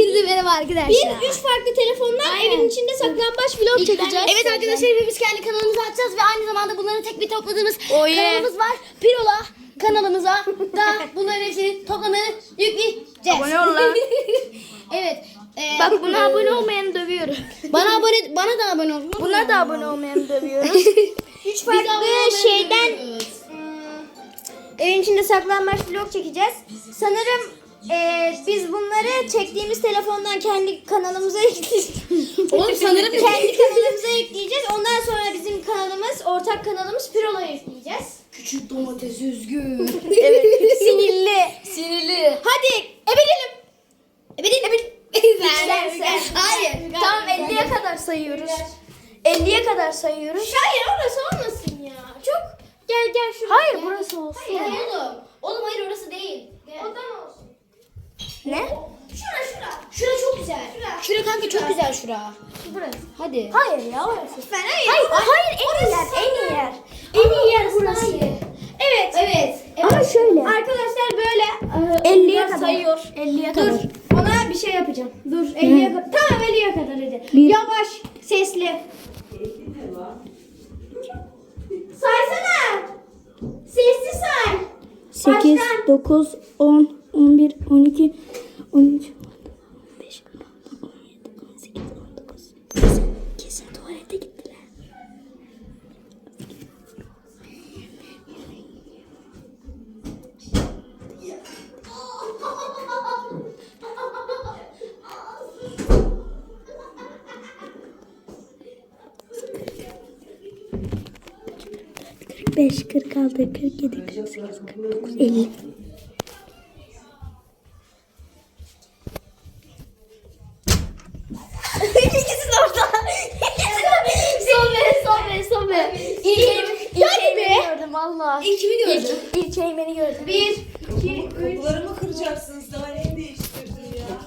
Hepinize merhaba arkadaşlar. Bir üç farklı telefonla Aynen. evin içinde saklambaç vlog çekeceğiz. Evet arkadaşlar hepimiz kendi kanalımızı açacağız ve aynı zamanda bunları tek bir topladığımız Oh yeah. kanalımız var. Pirola kanalımıza da bunların hepsini toplamını yükleyeceğiz. Abone ol lan. evet. e, Bak buna abone olmayanı dövüyorum. bana abone bana da abone olun. Buna da abone olmayanı dövüyoruz. Üç farklı şeyden evin içinde saklanmaç vlog çekeceğiz. Sanırım eee, biz bunları çektiğimiz telefondan kendi kanalımıza ekleyeceğiz. Oğlum sanırım kendi kanalımıza ekleyeceğiz. Ondan sonra bizim kanalımız, ortak kanalımız Pirola'ya ekleyeceğiz. küçük domates üzgün. Evet, sinirli. Sinirli. Hadi ebedelim. Ebedelim. Ebedelim. Hayır. Tamam 50'ye kadar sayıyoruz. 50'ye kadar sayıyoruz. Hayır orası olmasın ya. Çok Gel gel şuraya. Hayır burası olsun. Hayır oğlum. Oğlum hayır orası değil. Odan olsun. Ne? Şura şura. Şura çok güzel. Şura. Şura kanka çok güzel şura. Burası. Hadi. Hayır ya orası. Ben hayır. Hayır, Hayır, en iyi yer. En iyi yer. En iyi yer burası. Evet. Evet. Ama şöyle. Arkadaşlar böyle e, 50'ye kadar sayıyor. 50'ye kadar. Dur. Ona bir şey yapacağım. Dur 50'ye kadar. Tamam 50'ye kadar hadi. Yavaş, sesli. Saysana. Sesli say. 8, Baştan. 9, 10, 11, 12, 13, 15, 16, 17, 18, 19. Kesin, kesin tuvalete gittiler. Beş, kırk altı, kırk yedi, kırk sekiz, kırk dokuz, elli. Be. İlk, ilk, ilk eğmeni gördüm valla. İlkimi gördüm. İlk, ilk eğmeni gördüm. Bir, iki, üç. Kapıları mı kıracaksınız? Daha ne değiştirdin ya?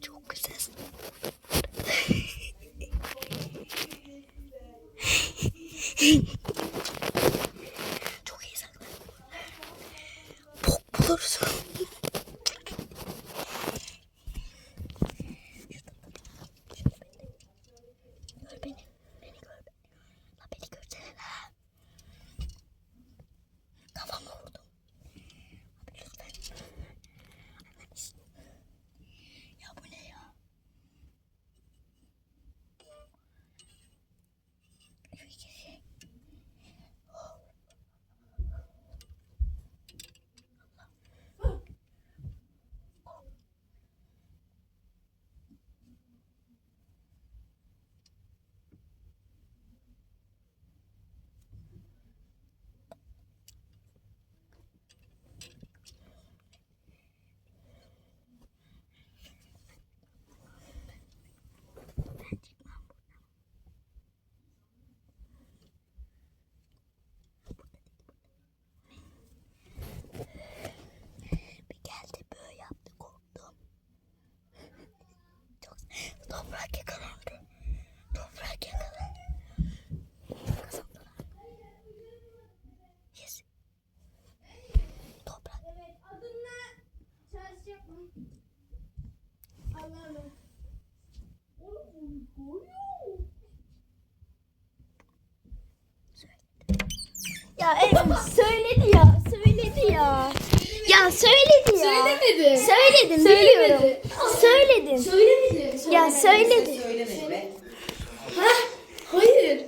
Çok güzel. Çok iyi saklan. Bok bulursun. Gör beni. Beni gör. La beni görsene la. Kafama vurdum. Abi lütfen. Ya bu ne ya? Şu iki şey. Bir geldi böyle yaptı korktum. Çok toprak yakalandı. Toprak yakalandı. Kazandılar. Yes. Toprak. Evet, adınla çalışacak mı? Allah'ım. Ya evet söyledi ya söyledi ya. Ya söyledi ya. Söylemedi. Söyledim Söylemedi. biliyorum. Söyledim. Söylemedi. Ya söyledi. Söylemedi be. Hayır.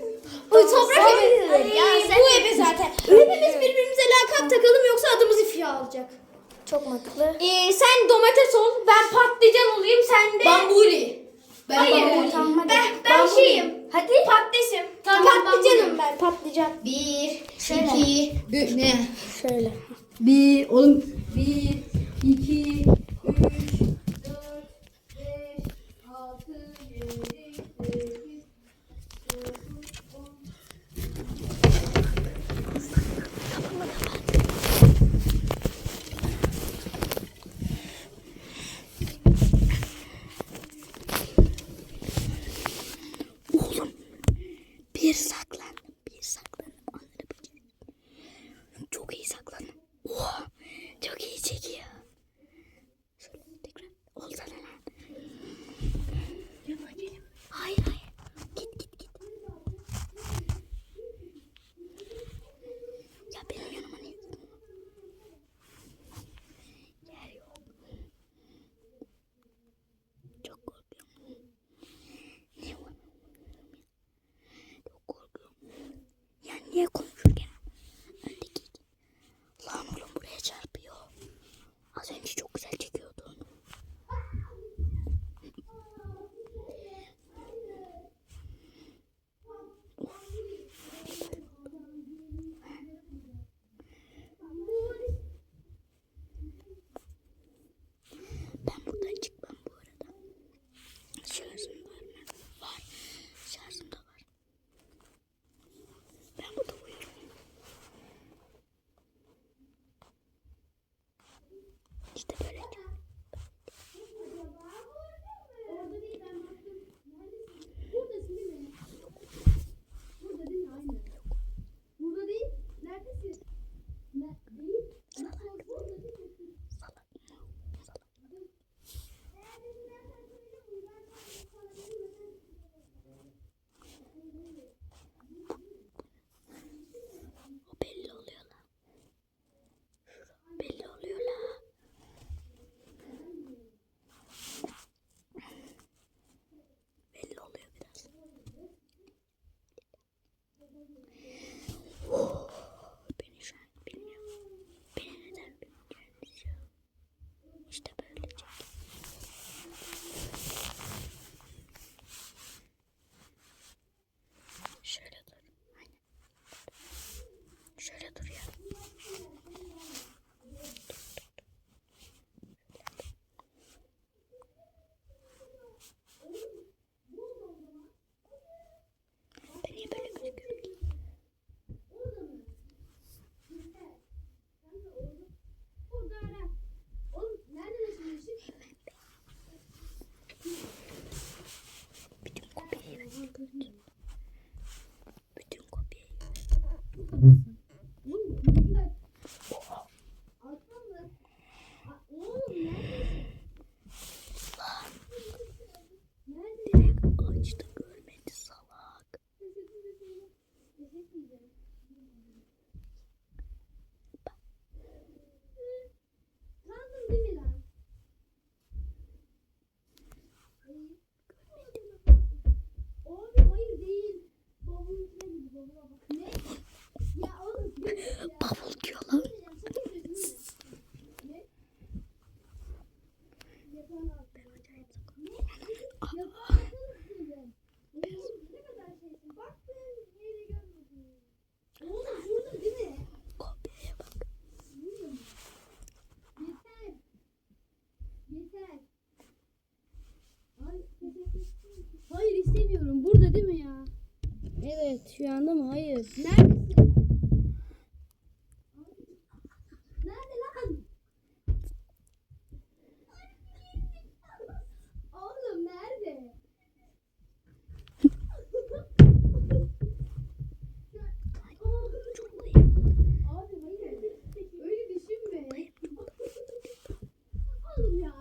Bu toprak evi. Ya bu evi zaten. Hepimiz birbirimize lakap takalım yoksa adımız ifiye alacak. Çok mantıklı. Ee, sen domates ol, ben patlıcan olayım, sen de... Bambuli. Ben Hayır, bambuli. Tamam, hadi. ben, ben Bambuli. şeyim. Hadi. Patlıcım. Tamam, Patlıcanım ben, patlıcan. Bir, Şöyle. iki, üç, ne? Şöyle. Bir, oğlum. Bir, iki, üç, Thank you. Şu anda mı? Hayır. Neredesin? Nerede lan? Oğlum nerede? Abi hayır. Öyle düşünme. Oğlum ya